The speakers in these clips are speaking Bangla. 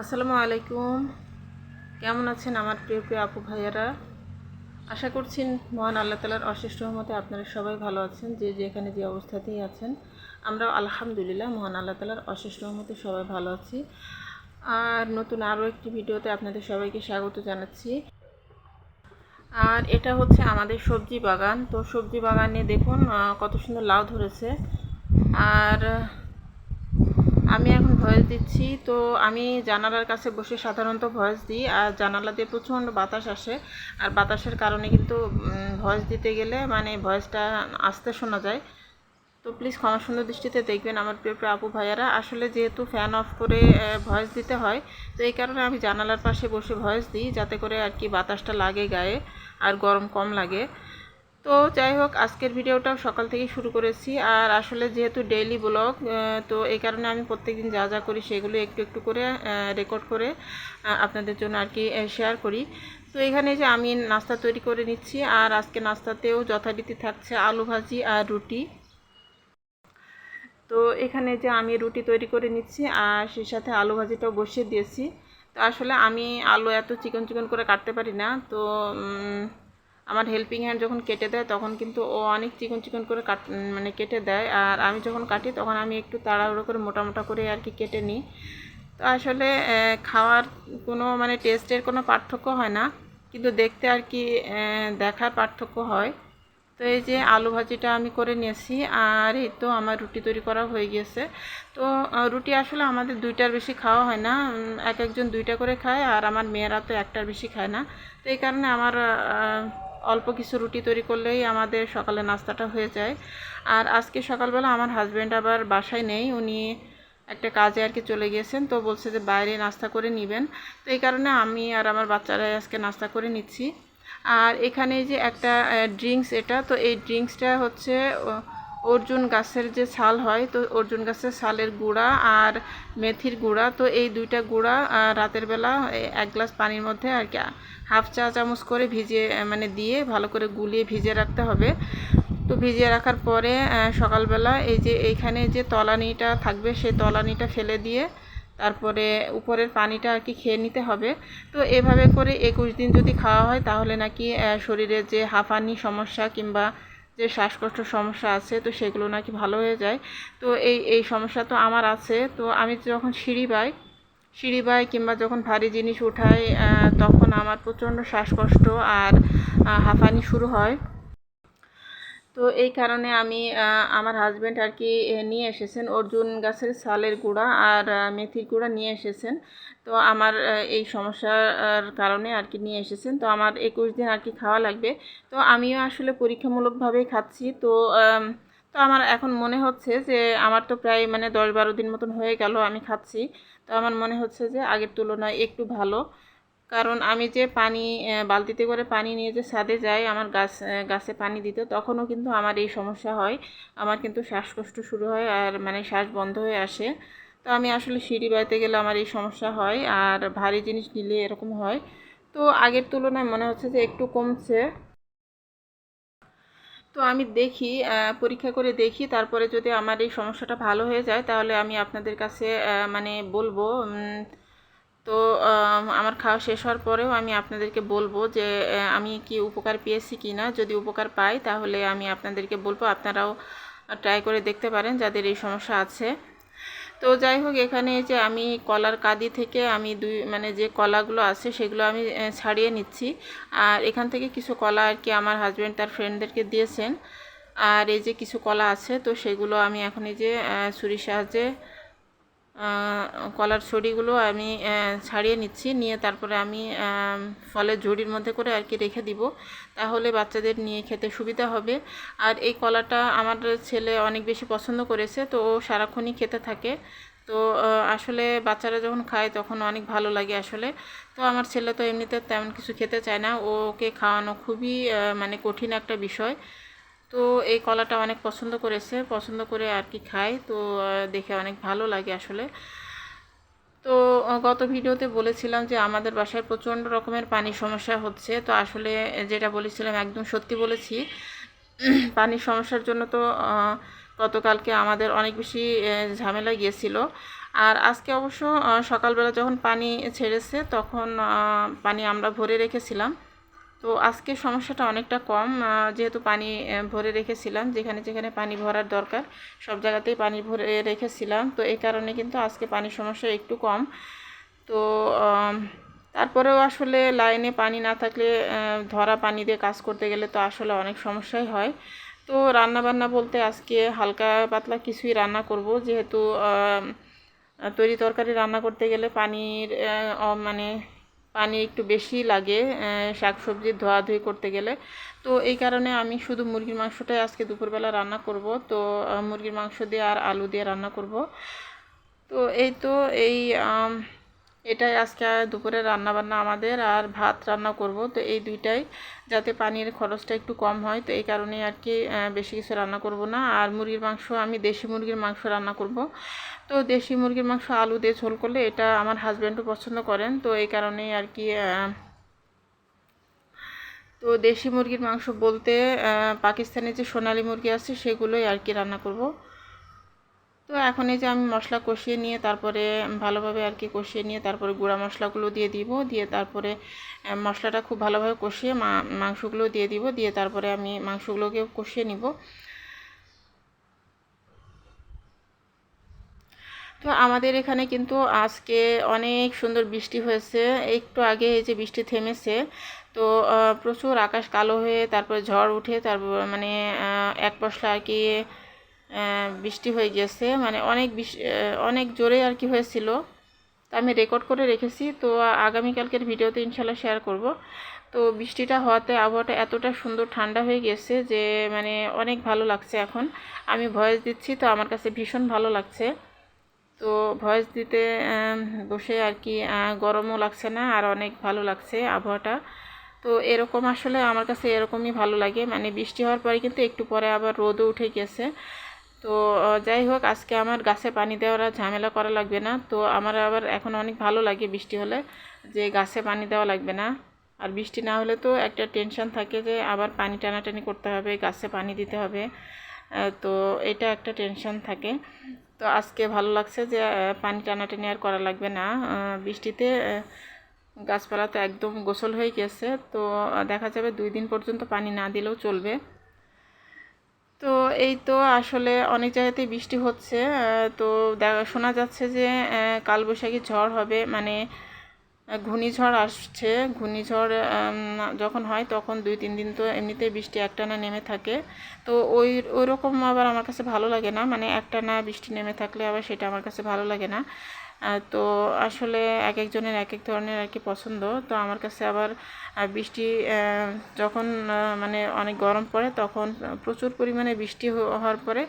আসসালামু আলাইকুম। কেমন আছেন আমার প্রিয় প্রিয় আপু ভাইয়ারা? আশা করছি মহান আল্লাহ তালার অশেষ রহমতে আপনারা সবাই ভালো আছেন, যে যেখানে যে অবস্থাতেই আছেন। আমরা আলহামদুলিল্লাহ মহান আল্লাহ তালার অশেষ রহমতে সবাই ভালো আছি। আর নতুন আরও একটি ভিডিওতে আপনাদের সবাইকে স্বাগত জানাচ্ছি। আর এটা হচ্ছে আমাদের সবজি বাগান। তো সবজি বাগানে দেখুন কত সুন্দর লাউ ধরেছে। আর আমি এখন ভয়েস দিচ্ছি। তো আমি জানালার কাছে বসে সাধারণত ভয়েস দিই আর জানালা দিয়ে প্রচণ্ড বাতাস আসে। আর বাতাসের কারণে কিন্তু ভয়েস দিতে গেলে মানে ভয়েসটা আসতে শোনা যায়। তো প্লিজ ক্ষমা সুন্দর দৃষ্টিতে দেখবেন আমার প্রিয় প্রিয় আপু ভাইয়ারা। আসলে যেহেতু ফ্যান অফ করে ভয়েস দিতে হয়, তো এই কারণে আমি জানালার পাশে বসে ভয়েস দিই যাতে করে আর কি বাতাসটা লাগে গায়ে আর গরম কম লাগে। তো যাই হোক, আজকের ভিডিওটা সকাল থেকেই শুরু করেছি। আর আসলে যেহেতু ডেইলি ব্লগ তো এই কারণে আমি প্রত্যেকদিন যা যা করি সেগুলো একটু একটু করে রেকর্ড করে আপনাদের জন্য আর কি শেয়ার করি। তো এখানে যে আমি নাস্তা তৈরি করে নিচ্ছি, আর আজকে নাস্তাতেও যথারীতি থাকছে আলু ভাজি আর রুটি। তো এখানে যে আমি রুটি তৈরি করে নিচ্ছি, আর সেই সাথে আলু ভাজিটাও বসিয়ে দিয়েছি। তো আসলে আমি আলু এত চিকন চিকন করে কাটতে পারি না, তো আমার হেল্পিং হ্যান্ড যখন কেটে দেয়, তখন কিন্তু ও অনেক চিকন চিকন করে কাট মানে কেটে দেয়। আর আমি যখন কাটি, তখন আমি একটু তাড়াহুড়ো করে মোটা মোটা করে আর কি কেটে নিই। তো আসলে খাওয়ার কোনো মানে টেস্টের কোনো পার্থক্য হয় না। কিন্তু দেখতে আর কি দেখার পার্থক্য হয়। তো এই যে আলু ভাজিটা আমি করে নিয়েছি, আর এই তো আমার রুটি তৈরি করা হয়ে গিয়েছে। তো রুটি আসলে আমাদের দুইটার বেশি খাওয়া হয় না। এক একজন দুইটা করে খায়, আর আমার মেয়েরা তো একটার বেশি খায় না। তো এই কারণে আমার অল্প কিছু রুটি তৈরি করলেই আমাদের সকালে নাস্তাটা হয়ে যায়। আর আজকে সকালবেলা আমার হাজব্যান্ড আবার বাসায় নেই, উনি একটা কাজে আর কি চলে গিয়েছেন, তো বলছে যে বাইরে নাস্তা করে নেবেন। তো এই কারণে আমি আর আমার বাচ্চারা আজকে নাস্তা করে নিচ্ছি। আর এখানে যে একটা ড্রিঙ্কস এটা, তো এই ড্রিঙ্কসটা হচ্ছে অর্জুন গাছের যে ছাল হয়, তো অর্জুন গাছের ছালের গুঁড়া আর মেথির গুঁড়া, তো এই দুইটা গুঁড়া রাতের বেলা এক গ্লাস পানির মধ্যে আর কি হাফ চা চামচ করে ভিজিয়ে মানে দিয়ে ভালো করে গুলিয়ে ভিজিয়ে রাখতে হবে। তো ভিজিয়ে রাখার পরে সকালবেলা এই যে এইখানে যে তলানিটা থাকবে, সেই তলানিটা ফেলে দিয়ে তারপরে উপরের পানিটা আর কি খেয়ে নিতে হবে। তো এভাবে করে একুশ দিন যদি খাওয়া হয়, তাহলে নাকি শরীরে যে হাঁফানি সমস্যা কিংবা যে শ্বাসকষ্ট সমস্যা আছে, তো সেগুলো নাকি ভালো হয়ে যায়। তো এই এই সমস্যা তো আমার আছে। তো আমি যখন সিঁড়ি পাই সিঁড়ি বাই কিংবা যখন ভারী জিনিস উঠাই তখন আমার প্রচণ্ড শ্বাসকষ্ট আর হাঁফানি শুরু হয়। তো এই কারণে আমি আমার হাজব্যান্ড আর কি নিয়ে এসেছেন। অর্জুন গাছের ছালের গুঁড়া আর মেথির গুঁড়া নিয়ে এসেছেন। তো আমার এই সমস্যার কারণে আর কি নিয়ে এসেছেন। তো আমার একুশ দিন আর কি খাওয়া লাগবে। তো আমিও আসলে পরীক্ষামূলকভাবেই খাচ্ছি। তো তো আমার এখন মনে হচ্ছে যে, আমার তো প্রায় মানে দশ বারো দিন মতন হয়ে গেল আমি খাচ্ছি। তো আমার মনে হচ্ছে যে, আগের তুলনায় একটু ভালো। কারণ আমি যে পানি বালতিতে করে পানি নিয়ে যে ছাদে যাই, আমার গাছ গাছে পানি দিতে, তখনও কিন্তু আমার এই সমস্যা হয়। আমার কিন্তু শ্বাসকষ্ট শুরু হয় আর মানে শ্বাস বন্ধ হয়ে আসে। তো আমি আসলে সিঁড়ি বাইতে গেলে আমার এই সমস্যা হয় আর ভারী জিনিস নিলে এরকম হয়। তো আগের তুলনায় মনে হচ্ছে যে একটু কমছে। তো আমি দেখি পরীক্ষা করে দেখি, তারপরে যদি আমার এই সমস্যাটা ভালো হয়ে যায়, তাহলে আমি আপনাদের কাছে মানে বলব খাওয়া শেষ হওয়ার পরেও আমি আপনাদেরকে বলব যে আমি কি উপকার পেয়েছি কি না যদি উপকার পাই, তাহলে আমি আপনাদেরকে বলব। আপনারাও ট্রাই করে দেখতে পারেন যাদের এই সমস্যা আছে। তো যাই হোক, এখানে যে আমি কলার কাদি থেকে আমি দুই মানে যে কলাগুলো আছে, সেগুলো আমি ছাড়িয়ে নিচ্ছি। আর এখান থেকে কিছু কলা আর কি আমার হাজব্যান্ড তার ফ্রেন্ডদেরকে দিয়েছেন। আর এই যে কিছু কলা আছে, তো সেগুলো আমি এখন এই যে ছুরির সাহায্যে কলার ছড়িগুলো আমি ছাড়িয়ে নিচ্ছি। নিয়ে তারপরে আমি ফলের ঝুড়ির মধ্যে করে আর কি রেখে দিব। তাহলে বাচ্চাদের নিয়ে খেতে সুবিধা হবে। আর এই কলাটা আমার ছেলে অনেক বেশি পছন্দ করেছে, তো ও সারাক্ষণই খেতে থাকে। তো আসলে বাচ্চারা যখন খায় তখন অনেক ভালো লাগে আসলে। তো আমার ছেলে তো এমনিতে তেমন কিছু খেতে চায় না। ওকে খাওয়ানো খুবই মানে কঠিন একটা বিষয়। তো এই কলাটা অনেক পছন্দ করেছে, পছন্দ করে আর কি খায় তো দেখে অনেক ভালো লাগে আসলে। তো গত ভিডিওতে বলেছিলাম যে আমাদের বাসায় প্রচণ্ড রকমের পানির সমস্যা হচ্ছে। তো আসলে যেটা বলেছিলাম, একদম সত্যি বলেছি। পানির সমস্যার জন্য তো গতকালকে আমাদের অনেক বেশি ঝামেলা গিয়েছিল। আর আজকে অবশ্য সকালবেলা যখন পানি ছেড়েছে, তখন পানি আমরা ভরে রেখেছিলাম। তো আজকে সমস্যাটা অনেকটা কম। যেহেতু পানি ভরে রেখেছিলাম, যেখানে যেখানে পানি ভরার দরকার, সব জায়গাতেই পানি ভরে রেখেছিলাম। তো এই কারণে কিন্তু আজকে পানির সমস্যা একটু কম। তো তারপরেও আসলে লাইনে পানি না থাকলে ধরা পানি দিয়ে কাজ করতে গেলে তো আসলে অনেক সমস্যাই হয়। তো রান্না বান্না বলতে আজকে হালকা পাতলা কিছুই রান্না করব। যেহেতু তরি তরকারি রান্না করতে গেলে পানির মানে পানি একটু বেশি লাগে শাক সবজি ধোয়াধুয়ি করতে গেলে। তো এই কারণে আমি শুধু মুরগির মাংসটাই আজকে দুপুরবেলা রান্না করব। তো মুরগির মাংস দিয়ে আর আলু দিয়ে রান্না করব। তো এই তো, এই এটাই আজকে দুপুরে রান্না বান্না আমাদের আর ভাত রান্না করব। তো এই দুইটাই, যাতে পানির খরচটা একটু কম হয়। তো এই কারণে আর কি বেশি কিছু রান্না করব না। আর মুরগির মাংস, আমি দেশি মুরগির মাংস রান্না করব। তো দেশি মুরগির মাংস আলু দিয়ে ঝোল করলে এটা আমার হাজব্যান্ডও পছন্দ করেন। তো এই কারণেই আর কি তো দেশি মুরগির মাংস বলতে পাকিস্তানের যে সোনালি মুরগি আছে, সেগুলোই আর কি রান্না করব। এখন এই যে আমি মশলা কষিয়ে নিয়ে তারপরে ভালোভাবে আর কি কষিয়ে নিয়ে তারপরে গুঁড়া মশলাগুলো দিয়ে দিব, দিয়ে তারপরে মশলাটা খুব ভালোভাবে কষিয়ে মাংসগুলো দিয়ে দিব, দিয়ে তারপরে আমি মাংসগুলোকে কষিয়ে নিব। তো আমাদের এখানে কিন্তু আজকে অনেক সুন্দর বৃষ্টি হয়েছে, একটু আগে এই যে বৃষ্টি থেমেছে, তো প্রচুর আকাশ কালো হয়ে তারপরে ঝড় উঠে তারপর মানে এক পশলা আর কি বৃষ্টি হয়ে গেছে। মানে অনেক অনেক জোরে আর কি হয়েছিল। তা আমি রেকর্ড করে রেখেছি। তো আগামীকালকের ভিডিওতে ইনশাল্লাহ শেয়ার করব। তো বৃষ্টিটা হওয়াতে আবহাওয়াটা এতটা সুন্দর ঠান্ডা হয়ে গেছে যে মানে অনেক ভালো লাগছে এখন। আমি ভয়েস দিচ্ছি, তো আমার কাছে ভীষণ ভালো লাগছে। তো ভয়েস দিতে বসে আর কি গরমও লাগছে না, আর অনেক ভালো লাগছে আবহাওয়াটা। তো এরকম আসলে আমার কাছে এরকমই ভালো লাগে। মানে বৃষ্টি হওয়ার পরে কিন্তু একটু পরে আবার রোদও উঠে গেছে। তো যাই হোক, আজকে আমার গাছে পানি দেওয়ার ঝামেলা করা লাগবে না। তো আমার আবার এখন অনেক ভালো লাগে বৃষ্টি হলে, যে গাছে পানি দেওয়া লাগবে না। আর বৃষ্টি না হলে তো একটা টেনশন থাকে যে আবার পানি টানাটানি করতে হবে, গাছে পানি দিতে হবে। তো এটা একটা টেনশন থাকে। তো আজকে ভালো লাগছে যে পানি টানাটানি আর করা লাগবে না। বৃষ্টিতে গাছপালা তো একদম গোসল হয়ে গেছে। তো দেখা যাবে দুই দিন পর্যন্ত পানি না দিলেও চলবে। তো এই তো আসলে অনেক জায়গাতেই বৃষ্টি হচ্ছে তো দেখা- শোনা যাচ্ছে যে কালবৈশাখী ঝড় হবে মানে ঘূর্ণিঝড় আসছে। ঘূর্ণিঝড় যখন হয় তখন দুই, তিন দিন তো এমনিতেই বৃষ্টি একটানা নেমে থাকে। তো ওই ওই রকম আবার আমার কাছে ভালো লাগে না। মানে একটানা বৃষ্টি নেমে থাকলে আবার সেটা আমার কাছে ভালো লাগে না। তো আসলে এক একজনের এক এক ধরনের আর কি পছন্দ। তো আমার কাছে আবার বৃষ্টি যখন মানে অনেক গরম পড়ে তখন প্রচুর পরিমাণে বৃষ্টি হওয়ার পরে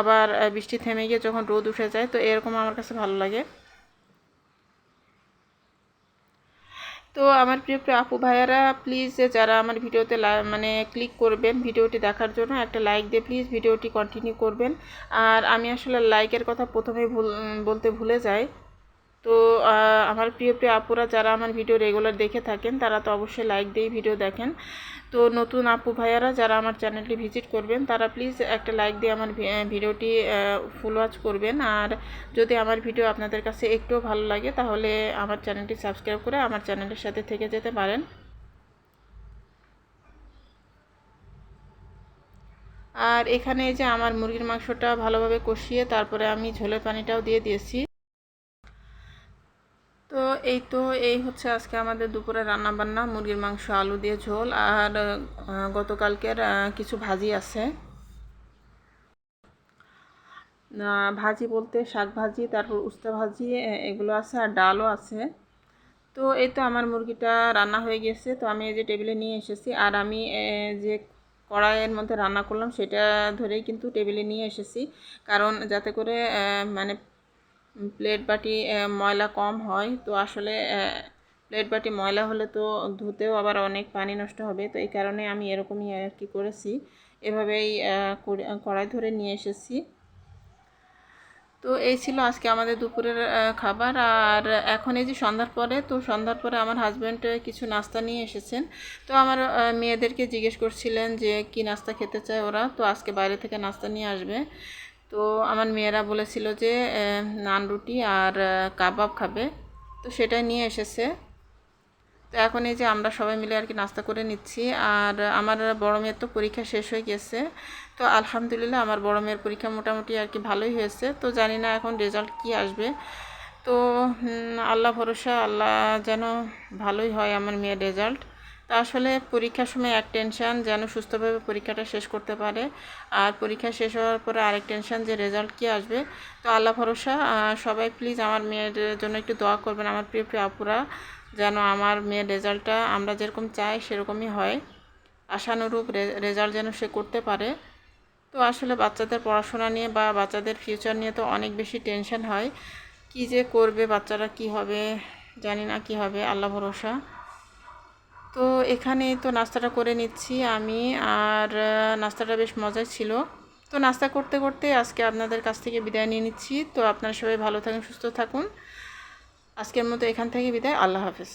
আবার বৃষ্টি থেমে গিয়ে যখন রোদ উঠে যায় তো এরকম আমার কাছে ভালো লাগে। তো আমার প্রিয় প্রিয় আপু ভাইয়ারা প্লিজ যারা আমার ভিডিওতে মানে ক্লিক করবেন ভিডিওটি দেখার জন্য, একটা লাইক দিয়ে প্লিজ ভিডিওটি কন্টিনিউ করবেন। আর আমি আসলে লাইকের কথা প্রথমেই ভুল বলতে ভুলে যাই। তো আমার প্রিয় প্রিয় আপুরা যারা আমার ভিডিও রেগুলার দেখে থাকেন, তারা তো অবশ্যই লাইক দিয়েই ভিডিও দেখেন। তো, নতুন আপু ভাইয়ারা যারা আমার চ্যানেলটি ভিজিট করবেন, তারা প্লিজ একটা লাইক দিয়ে আমার ভিডিওটি ফুল ওয়াচ করবেন। আর যদি আমার ভিডিও আপনাদের কাছে একটুও ভালো লাগে, তাহলে আমার চ্যানেলটি সাবস্ক্রাইব করে আমার চ্যানেলের সাথে থেকে যেতে পারেন। আর এখানে যে আমার মুরগির মাংসটা ভালোভাবে কষিয়ে, তারপরে আমি ঝোলের পানিটাও দিয়ে দিয়েছি। তো এই তো, এই হচ্ছে আজকে আমাদের দুপুরে রান্না বান্না মুরগির মাংস, আলু দিয়ে ঝোল আর গতকালকের কিছু ভাজি আছে। ভাজি বলতে শাক ভাজি, তারপর উস্তা ভাজি এগুলো আছে আর ডালও আছে। তো এই তো আমার মুরগিটা রান্না হয়ে গেছে, তো আমি এই যে টেবিলে নিয়ে এসেছি আর আমি যে কড়াইয়ের মধ্যে রান্না করলাম সেটা ধরেই কিন্তু টেবিলে নিয়ে এসেছি। কারণ যাতে করে মানে প্লেট বাটি ময়লা কম হয়। তো আসলে প্লেট বাটি ময়লা হলে তো ধুতেও আবার অনেক পানি নষ্ট হবে। তো এই কারণে আমি এরকমই আর কি করেছি। এভাবেই কড়াই ধরে নিয়ে এসেছি। তো এই ছিল আজকে আমাদের দুপুরের খাবার। আর এখন এই যে সন্ধ্যার পরে, তো সন্ধ্যার পরে আমার হাজব্যান্ড কিছু নাস্তা নিয়ে এসেছেন। তো আমার মেয়েদেরকে জিজ্ঞেস করছিলেন যে, কি নাস্তা খেতে চায় ওরা? তো আজকে বাইরে থেকে নাস্তা নিয়ে আসবে। তো আমার মেয়েরা বলেছিল যে নান রুটি আর কাবাব খাবে। তো সেটাই নিয়ে এসেছে। তো এখন এই যে আমরা সবাই মিলে আর কি নাস্তা করে নিচ্ছি। আর আমার বড় মেয়ের তো পরীক্ষা শেষ হয়ে গেছে। তো আলহামদুলিল্লাহ আমার বড় মেয়ের পরীক্ষা মোটামুটি আর কি ভালোই হয়েছে। তো জানি না এখন রেজাল্ট কি আসবে। তো আল্লাহ ভরসা, আল্লাহ যেন ভালোই হয় আমার মেয়ের রেজাল্ট। তো আসলে পরীক্ষার সময় এক টেনশন যেন সুস্থভাবে পরীক্ষাটা শেষ করতে পারে। আর পরীক্ষা শেষ হওয়ার পরে আরেক টেনশন যে রেজাল্ট কি আসবে। তো আল্লাহ ভরসা সবাই প্লিজ আমার মেয়ের জন্য একটু দোয়া করবেন, আমার প্রিয় প্রিয় আপুরা, যেন আমার মেয়ের রেজাল্টটা আমরা যেরকম চাই সেরকমই হয়। আশানুরূপ রেজাল্ট যেন সে করতে পারে। তো আসলে বাচ্চাদের পড়াশোনা নিয়ে বা বাচ্চাদের ফিউচার নিয়ে তো অনেক বেশি টেনশন হয়। কি যে করবে, বাচ্চারা কি হবে, জানি না কি হবে, আল্লাহ ভরসা। তো এখানে তো নাস্তাটা করে নিচ্ছি আমি, আর নাস্তাটা বেশ মজার ছিল। তো নাস্তা করতে করতে আজকে আপনাদের কাছ থেকে বিদায় নিয়ে নিচ্ছি। তো আপনারা সবাই ভালো থাকুন, সুস্থ থাকুন। আজকের মতো এখান থেকে বিদায়। আল্লাহ হাফেজ।